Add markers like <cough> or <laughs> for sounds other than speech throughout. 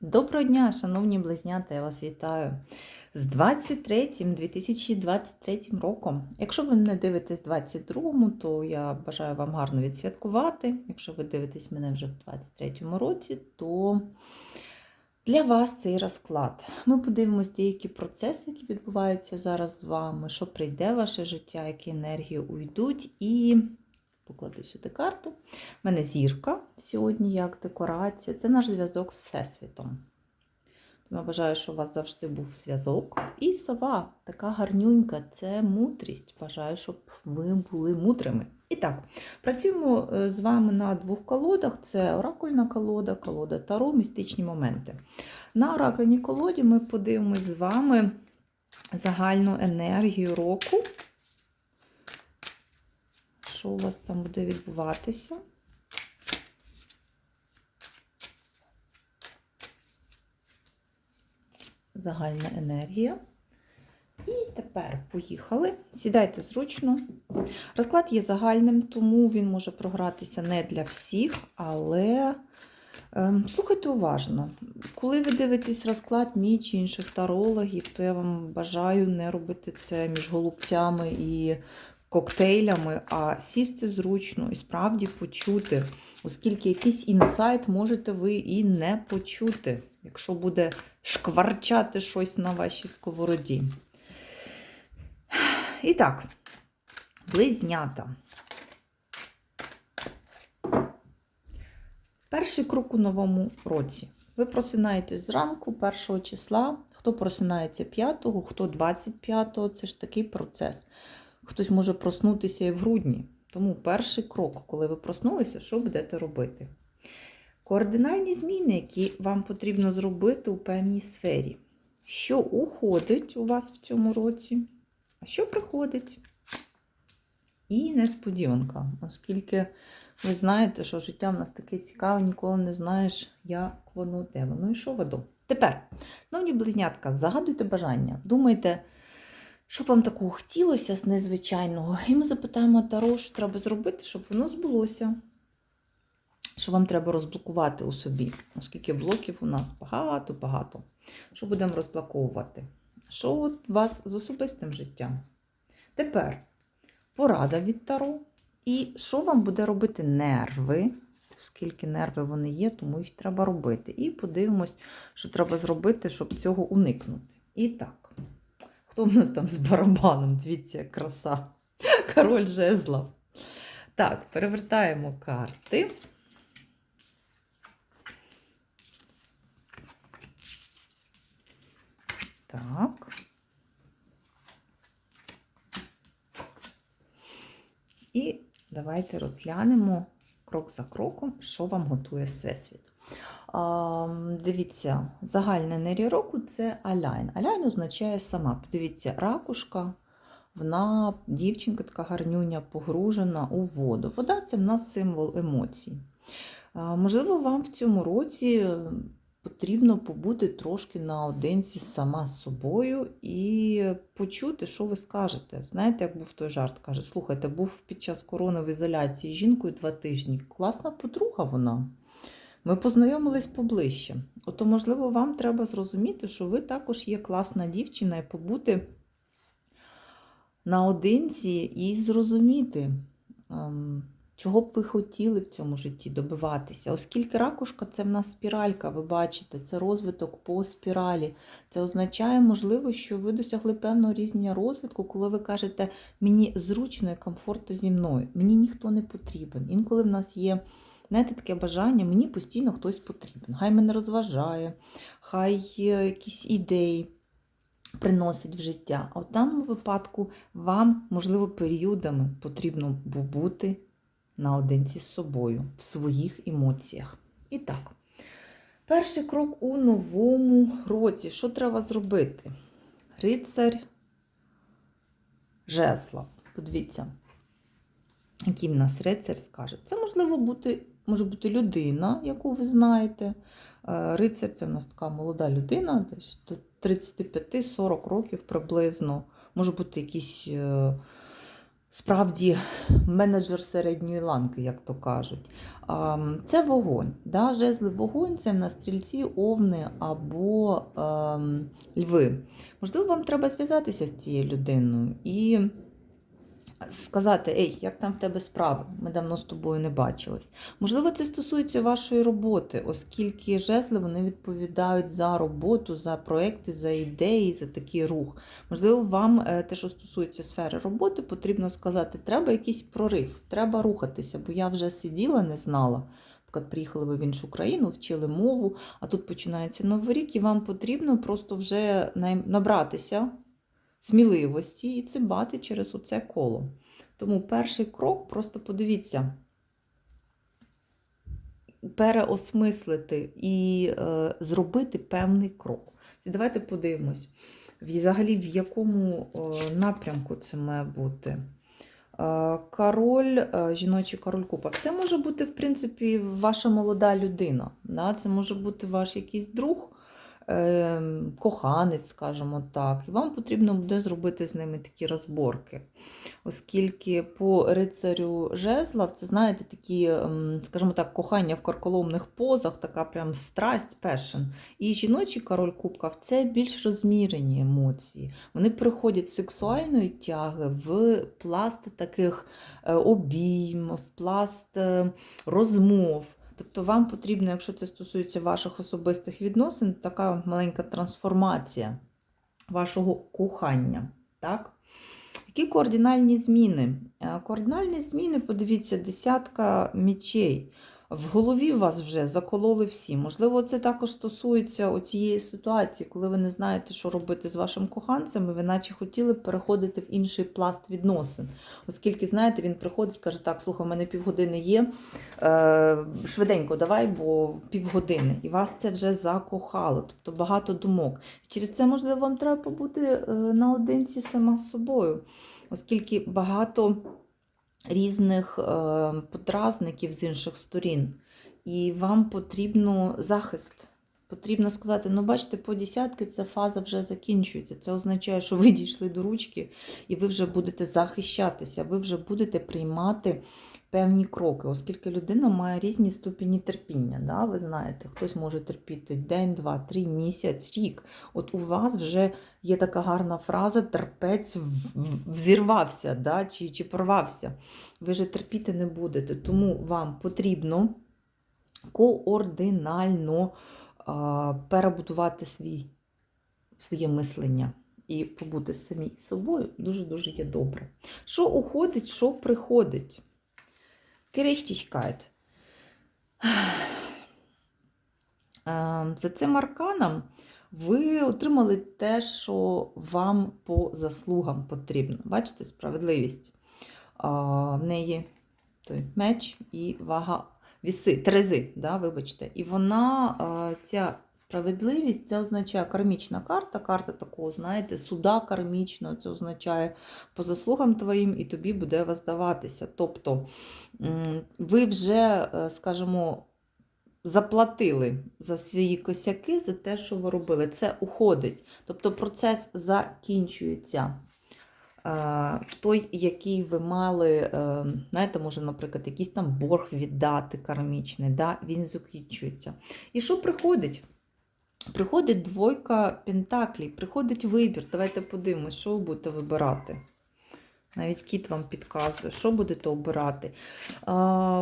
Доброго дня, шановні близнята, я вас вітаю з 23 2023 роком. Якщо ви не дивитесь 22-му, то я бажаю вам гарно відсвяткувати. Якщо ви дивитесь мене вже в 23-му році, то для вас цей розклад. Ми подивимось деякі процеси, які відбуваються зараз з вами, що прийде в ваше життя, які енергії уйдуть, і покладу сюди карту. У мене зірка сьогодні як декорація. Це наш зв'язок з Всесвітом. Я бажаю, що у вас завжди був зв'язок. І сова, така гарнюнька, це мудрість. Бажаю, щоб ви були мудрими. І так, працюємо е, з вами на двох колодах: це оракульна колода, колода Таро, містичні моменти. На оракульній колоді ми подивимось з вами загальну енергію року. Що у вас там буде відбуватися? Загальна енергія. І тепер поїхали. Сідайте зручно. Розклад є загальним, тому він може програтися не для всіх, але ем, слухайте уважно. Коли ви дивитесь розклад мій чи інших тарологів, то я вам бажаю не робити це між голубцями і коктейлями, а сісти зручно і справді почути, оскільки якийсь інсайт можете ви і не почути, якщо буде шкварчати щось на вашій сковороді. І так, близнята. Перший крок у новому році. Ви просинаєтесь зранку, 1 числа. Хто просинається 5, хто 25, це ж такий процес. Хтось може проснутися і в грудні. Тому перший крок, коли ви проснулися, що будете робити? Координальні зміни, які вам потрібно зробити у певній сфері. Що уходить у вас в цьому році, а що приходить? І несподіванка, оскільки ви знаєте, що життя в нас таке цікаве, ніколи не знаєш, як воно, де воно і що веду. Тепер, новні близнятка, загадуйте бажання, думайте, що б вам такого хотілося з незвичайного, і ми запитаємо Таро, що треба зробити, щоб воно збулося. Що вам треба розблокувати у собі, оскільки блоків у нас багато-багато. Що будемо розблоковувати? Що у вас з особистим життям? Тепер порада від Таро. І що вам буде робити нерви, оскільки нерви вони є, тому їх треба робити. І подивимось, що треба зробити, щоб цього уникнути. І так, хто в нас там з барабаном? Дивіться, краса. Король жезла. Так, перевертаємо карти. Так. І давайте розглянемо крок за кроком, що вам готує Всесвіт. Дивіться, загальна енергія року це аляйн. Аляйн означає сама. Подивіться, ракушка, вона, дівчинка така гарнюня, погружена у воду. Вода це в нас символ емоцій. Можливо, вам в цьому році потрібно побути трошки наодинці сама з собою і почути, що ви скажете. Знаєте, як був той жарт, каже: слухайте, був під час корони в ізоляції жінкою два тижні. Класна подруга вона. Ми познайомились поближче. Ото, можливо, вам треба зрозуміти, що ви також є класна дівчина і побути наодинці і зрозуміти. ем, Чого б ви хотіли в цьому житті добиватися? Оскільки ракушка це в нас спіралька, ви бачите, це розвиток по спіралі. Це означає, можливо, що ви досягли певного рівня розвитку, коли ви кажете, мені зручно і комфортно зі мною, мені ніхто не потрібен. Інколи в нас є знаєте, таке бажання, мені постійно хтось потрібен. Хай мене розважає, хай якісь ідеї приносить в життя. А в даному випадку вам, можливо, періодами потрібно бути наодинці з собою, в своїх емоціях. І так, перший крок у новому році. Що треба зробити? Рицарь жезла. Подивіться, який в нас рицар скаже. Це можливо бути, може бути людина, яку ви знаєте. Е, Рицар це в нас така молода людина, десь до 35-40 років приблизно. Може бути якийсь е, справді менеджер середньої ланки, як то кажуть. Це вогонь. Да? Жезли вогонь це в нас стрільці, овни або ем, льви. Можливо, вам треба зв'язатися з цією людиною і сказати: Ей, як там в тебе справи? Ми давно з тобою не бачились. Можливо, це стосується вашої роботи, оскільки жезли вони відповідають за роботу, за проекти, за ідеї, за такий рух. Можливо, вам е, те, що стосується сфери роботи, потрібно сказати, треба якийсь прорив, треба рухатися, бо я вже сиділа, не знала. Наприклад, приїхали ви в іншу країну, вчили мову, а тут починається новий рік, і вам потрібно просто вже набратися сміливості і цибати через оце коло. Тому перший крок просто подивіться, переосмислити і е, зробити певний крок. Давайте подивимось, взагалі в якому е, напрямку це має бути. Е, Король, е, жіночий король купа. Це може бути, в принципі, ваша молода людина. Да? Це може бути ваш якийсь друг, коханець, скажімо так. І вам потрібно буде зробити з ними такі розборки. Оскільки по рицарю жезлов, це, знаєте, такі, ем, скажімо так, кохання в карколомних позах, така прям страсть, пешен. І жіночий король кубків це більш розмірені емоції. Вони приходять з сексуальної тяги в пласт таких е, обійм, в пласт е, розмов. Тобто вам потрібно, якщо це стосується ваших особистих відносин, така маленька трансформація вашого кохання. Так? Які координальні зміни? Е, Координальні зміни, подивіться, десятка мічей. В голові вас вже закололи всі. Можливо, це також стосується оцієї ситуації, коли ви не знаєте, що робити з вашим коханцем, і ви наче хотіли б переходити в інший пласт відносин. Оскільки, знаєте, він приходить, каже, так, слухай, у мене півгодини є. Е, швиденько давай, бо півгодини. І вас це вже закохало, тобто багато думок. Через це, можливо, вам треба побути е, наодинці сама з собою, оскільки багато різних е, подразників з інших сторін. І вам потрібно захист. Потрібно сказати, ну бачите, по десятки ця фаза вже закінчується. Це означає, що ви дійшли до ручки, і ви вже будете захищатися, ви вже будете приймати певні кроки, оскільки людина має різні ступені терпіння. Да? Ви знаєте, хтось може терпіти день, два, три, місяць, рік. От у вас вже є така гарна фраза терпець взірвався да? чи, чи порвався. Ви вже терпіти не будете. Тому вам потрібно координально а, перебудувати свій, своє мислення. І побути самі собою дуже-дуже є добре. Що уходить, що приходить? Gerechtigkeit. Е, За цим арканом ви отримали те, що вам по заслугам потрібно. Бачите, справедливість. В неї той меч і вага віси, трези, да, вибачте. І вона, е, ця справедливість, це означає кармічна карта, карта такого, знаєте, суда кармічного, це означає по заслугам твоїм, і тобі буде воздаватися. Тобто ви вже, е, скажімо, заплатили за свої косяки, за те, що ви робили. Це уходить. Тобто процес закінчується. Е, Той, який ви мали, е, знаєте, може, наприклад, якийсь там борг віддати кармічний, да? він закінчується. І що приходить? Приходить двойка пентаклей, приходить вибір. Давайте подивимось, що ви будете вибирати. Навіть кіт вам підказує, що будете обирати.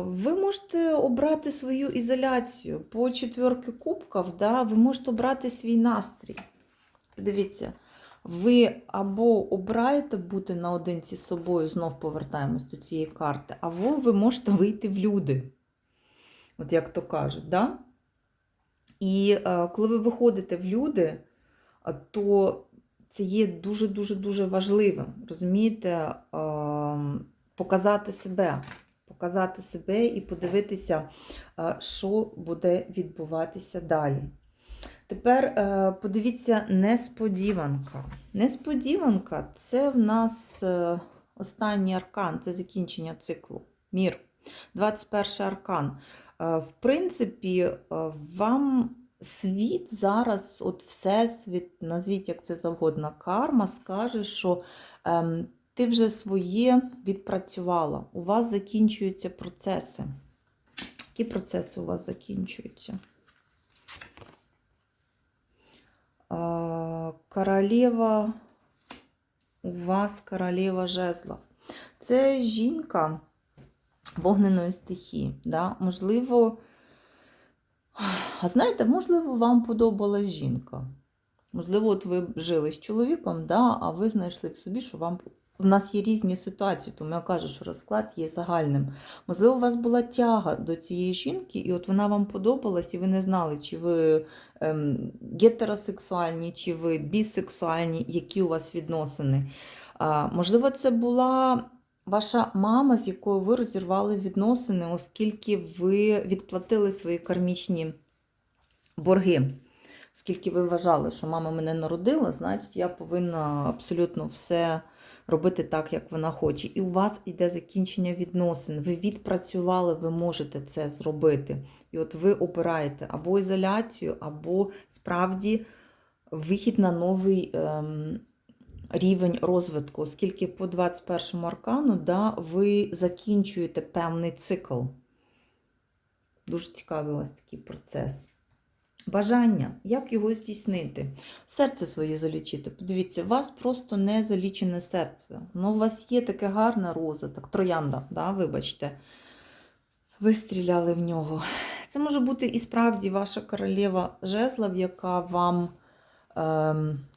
Ви можете обрати свою ізоляцію. По четверки кубків да, ви можете обрати свій настрій. Подивіться, ви або обираєте бути наодинці з собою, знов повертаємось до цієї карти, або ви можете вийти в люди. От як то кажуть, да? І е, коли ви виходите в люди, то це є дуже-дуже дуже важливим. Розумієте, ем, показати себе, показати себе і подивитися, е, що буде відбуватися далі. Тепер е, подивіться несподіванка. Несподіванка це в нас е, останній аркан, це закінчення циклу. Мір. 21 аркан. Е, В принципі, е, вам світ зараз, от Всесвіт, назвіть як це завгодно, карма скаже, що ем, ти вже своє відпрацювала. У вас закінчуються процеси. Які процеси у вас закінчуються? А, Королева, у вас королева жезла. Це жінка вогненої стихії. Да? Можливо, а знаєте, можливо, вам подобалась жінка. Можливо, от ви жили з чоловіком, да, а ви знайшли в собі, що вам. У нас є різні ситуації, тому я кажу, що розклад є загальним. Можливо, у вас була тяга до цієї жінки, і от вона вам подобалась, і ви не знали, чи ви ем, гетеросексуальні, чи ви бісексуальні, які у вас відносини. А, можливо, це була ваша мама, з якою ви розірвали відносини, оскільки ви відплатили свої кармічні борги. Оскільки ви вважали, що мама мене народила, значить я повинна абсолютно все робити так, як вона хоче. І у вас йде закінчення відносин. Ви відпрацювали, ви можете це зробити. І от ви обираєте або ізоляцію, або справді вихід на новий ем, рівень розвитку, оскільки по 21 аркану да, ви закінчуєте певний цикл. Дуже цікавий у вас такий процес. Бажання, як його здійснити? Серце своє залічити. Подивіться, у вас просто не залічене серце. Ну, у вас є таке гарна роза, так, троянда, да, вибачте. Ви стріляли в нього. Це може бути і справді ваша королева жезлов, яка вам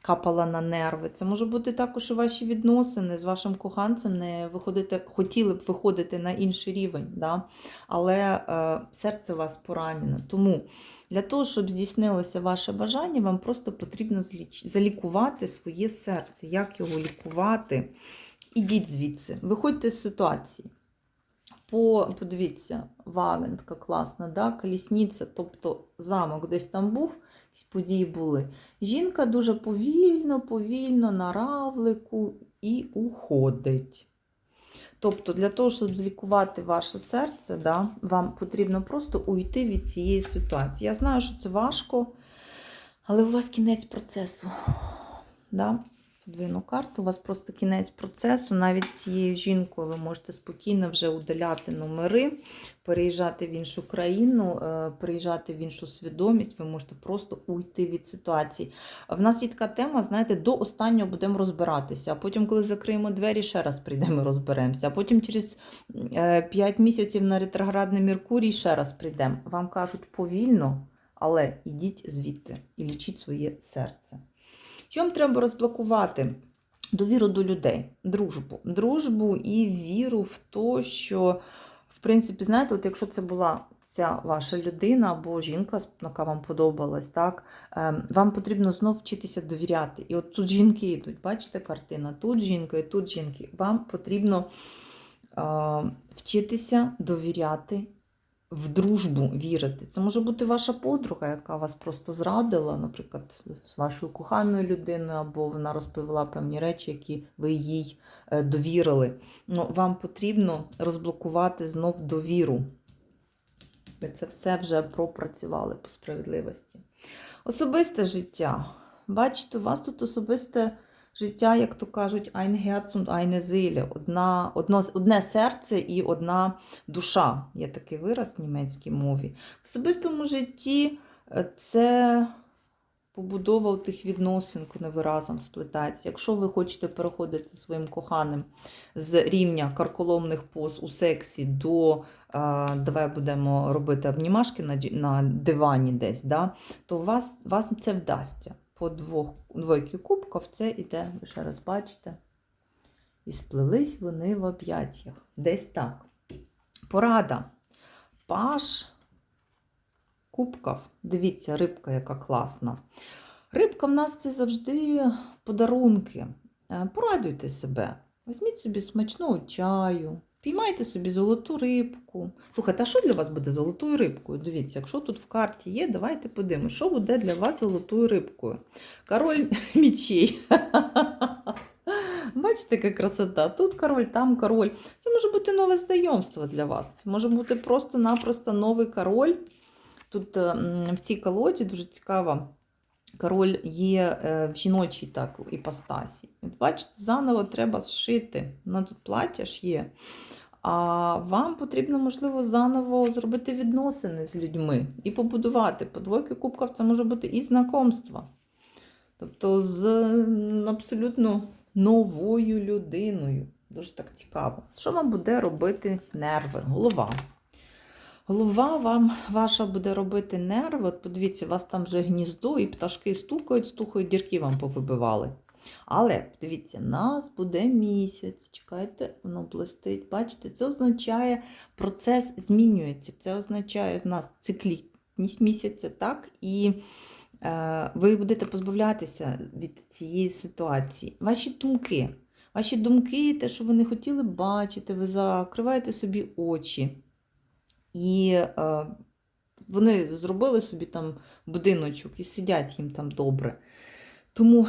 капала на нерви. Це може бути також і ваші відносини з вашим коханцем, не виходите, хотіли б виходити на інший рівень, да? але е, серце вас поранено. Тому для того, щоб здійснилося ваше бажання, вам просто потрібно зліч- залікувати своє серце. Як його лікувати? Ідіть звідси, виходьте з ситуації. По, подивіться, вагентка класна, да? колісниця, тобто замок десь там був, якісь події були. Жінка дуже повільно, повільно на равлику і уходить. Тобто, для того, щоб злікувати ваше серце, да, вам потрібно просто уйти від цієї ситуації. Я знаю, що це важко, але у вас кінець процесу. Да? Подвійну карту, у вас просто кінець процесу. Навіть з цією жінкою ви можете спокійно вже удаляти номери, переїжджати в іншу країну, е, переїжджати в іншу свідомість, ви можете просто уйти від ситуації. В нас є така тема, знаєте, до останнього будемо розбиратися, а потім, коли закриємо двері, ще раз прийдемо і розберемося. А потім через 5 місяців на ретроградний Меркурій ще раз прийдемо. Вам кажуть повільно, але ідіть звідти і лічіть своє серце. Вам треба розблокувати? Довіру до людей, дружбу. Дружбу і віру в те, що, в принципі, знаєте, от якщо це була ця ваша людина або жінка, яка вам подобалась, так, ем, вам потрібно знов вчитися довіряти. І от тут жінки йдуть, бачите картина? Тут жінка і тут жінки. Вам потрібно е, вчитися довіряти в дружбу вірити. Це може бути ваша подруга, яка вас просто зрадила, наприклад, з вашою коханою людиною, або вона розповіла певні речі, які ви їй е, довірили. Ну, вам потрібно розблокувати знов довіру. Ви це все вже пропрацювали по справедливості. Особисте життя. Бачите, у вас тут особисте життя, як то кажуть, ein Herz und eine Seele. Одна, одно, одне серце і одна душа. Є такий вираз в німецькій мові. В особистому житті е, це побудова тих відносин, коли ви разом сплетаєте. Якщо ви хочете переходити своїм коханим з рівня карколомних поз у сексі до е, давай будемо робити обнімашки на, дивані десь, да, то вас, вас це вдасться. По двох, двойки кубків це іде, ви ще раз бачите. І сплелись вони в об'яттях. Десь так. Порада. Паш кубків. Дивіться, рибка, яка класна. Рибка в нас це завжди подарунки. Е, Порадуйте себе. Візьміть собі смачного чаю, піймайте собі золоту рибку. Слухайте, а що для вас буде золотою рибкою? Дивіться, якщо тут в карті є, давайте подивимося, що буде для вас золотою рибкою. Король <laughs> мічей. <laughs> Бачите, яка красота. Тут король, там король. Це може бути нове знайомство для вас. Це може бути просто-напросто новий король. Тут е, в цій колоді дуже цікава король є е, в жіночій так іпостасі. Бачите, заново треба зшити. На тут плаття ж є. А вам потрібно, можливо, заново зробити відносини з людьми і побудувати. По двойки кубків це може бути і знакомство. Тобто з абсолютно новою людиною. Дуже так цікаво. Що вам буде робити нерви? Голова. Голова вам ваша буде робити нерви. От подивіться, у вас там вже гніздо, і пташки стукають, стукають, дірки вам повибивали. Але дивіться, нас буде місяць. Чекайте, воно блистить. Бачите, це означає, процес змінюється. Це означає в нас циклічність місяця, так? І е, ви будете позбавлятися від цієї ситуації. Ваші думки. Ваші думки, те, що ви не хотіли бачити, ви закриваєте собі очі. І е, вони зробили собі там будиночок і сидять їм там добре. Тому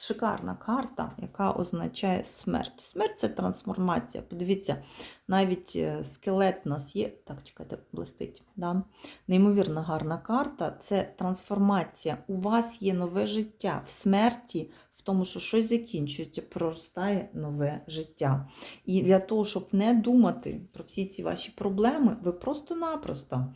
шикарна карта, яка означає смерть. Смерть це трансформація. Подивіться, навіть е, скелет у нас є. Так, чекайте, блистить. Да? Неймовірно гарна карта. Це трансформація. У вас є нове життя в смерті, в тому, що щось закінчується, проростає нове життя. І для того, щоб не думати про всі ці ваші проблеми, ви просто-напросто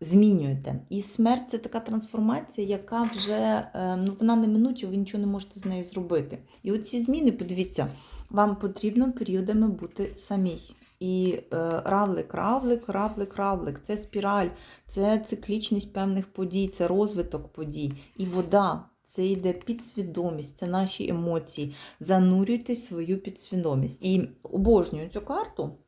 змінюєте. І смерть це така трансформація, яка вже е, ну, вона не минуча, ви нічого не можете з нею зробити. І оці зміни, подивіться, вам потрібно періодами бути самій. І е, равлик, равлик, равлик, равлик це спіраль, це циклічність певних подій, це розвиток подій. І вода. Це йде підсвідомість, це наші емоції. Занурюйте свою підсвідомість. І обожнюю цю карту.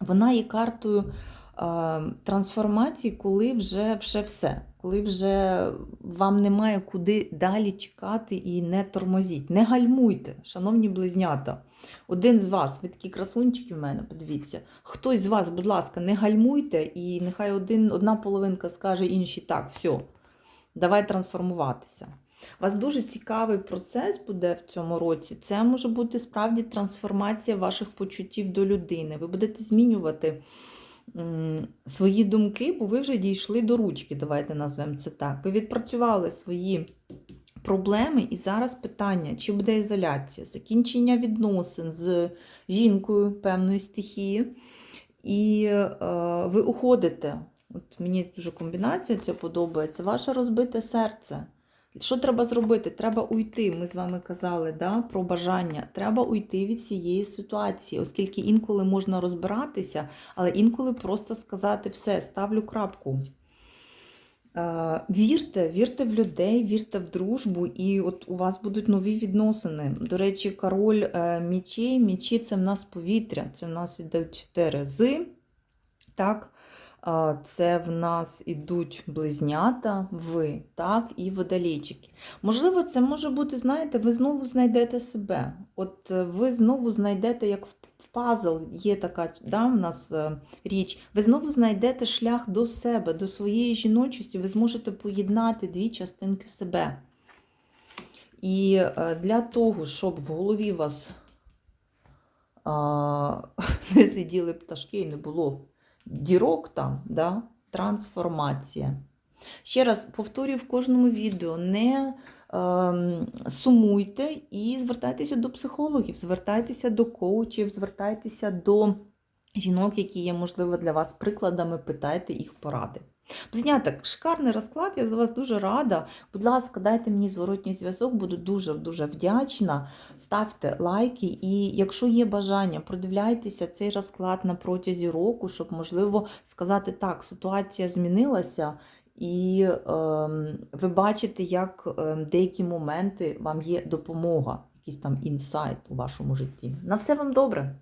Вона є картою е, трансформації, коли вже, вже все. Коли вже вам немає куди далі чекати і не тормозіть. Не гальмуйте, шановні близнята. Один з вас, ви такі красунчики в мене, подивіться. Хтось з вас, будь ласка, не гальмуйте, і нехай один, одна половинка скаже іншій так, все, давай трансформуватися. У вас дуже цікавий процес буде в цьому році. Це може бути справді трансформація ваших почуттів до людини. Ви будете змінювати свої думки, бо ви вже дійшли до ручки, давайте назвемо це так. Ви відпрацювали свої проблеми, і зараз питання, чи буде ізоляція, закінчення відносин з жінкою певної стихії. І е, ви уходите. От мені дуже комбінація ця подобається. Ваше розбите серце. Що треба зробити? Треба уйти. Ми з вами казали да, про бажання. Треба уйти від цієї ситуації, оскільки інколи можна розбиратися, але інколи просто сказати все, ставлю крапку. Е, Вірте, вірте в людей, вірте в дружбу, і от у вас будуть нові відносини. До речі, король е, мічей, мічі це в нас повітря, це в нас ідуть терези. Так? Це в нас ідуть близнята, ви, так, і водолійчики. Можливо, це може бути, знаєте, ви знову знайдете себе. От е, ви знову знайдете, як в пазл, є така да, в нас е, річ, ви знову знайдете шлях до себе, до своєї жіночості, ви зможете поєднати дві частинки себе. І е, для того, щоб в голові вас <laughs> не сиділи пташки і не було дірок там, да? трансформація. Ще раз повторюю в кожному відео: не е, сумуйте і звертайтеся до психологів, звертайтеся до коучів, звертайтеся до жінок, які є, можливо, для вас прикладами, питайте їх поради. Близнята, шикарний розклад, я за вас дуже рада. Будь ласка, дайте мені зворотній зв'язок, буду дуже-дуже вдячна. Ставте лайки, і якщо є бажання, продивляйтеся цей розклад на протязі року, щоб, можливо, сказати так, ситуація змінилася, і е, ви бачите, як е, деякі моменти вам є допомога, якийсь там інсайт у вашому житті. На все вам добре!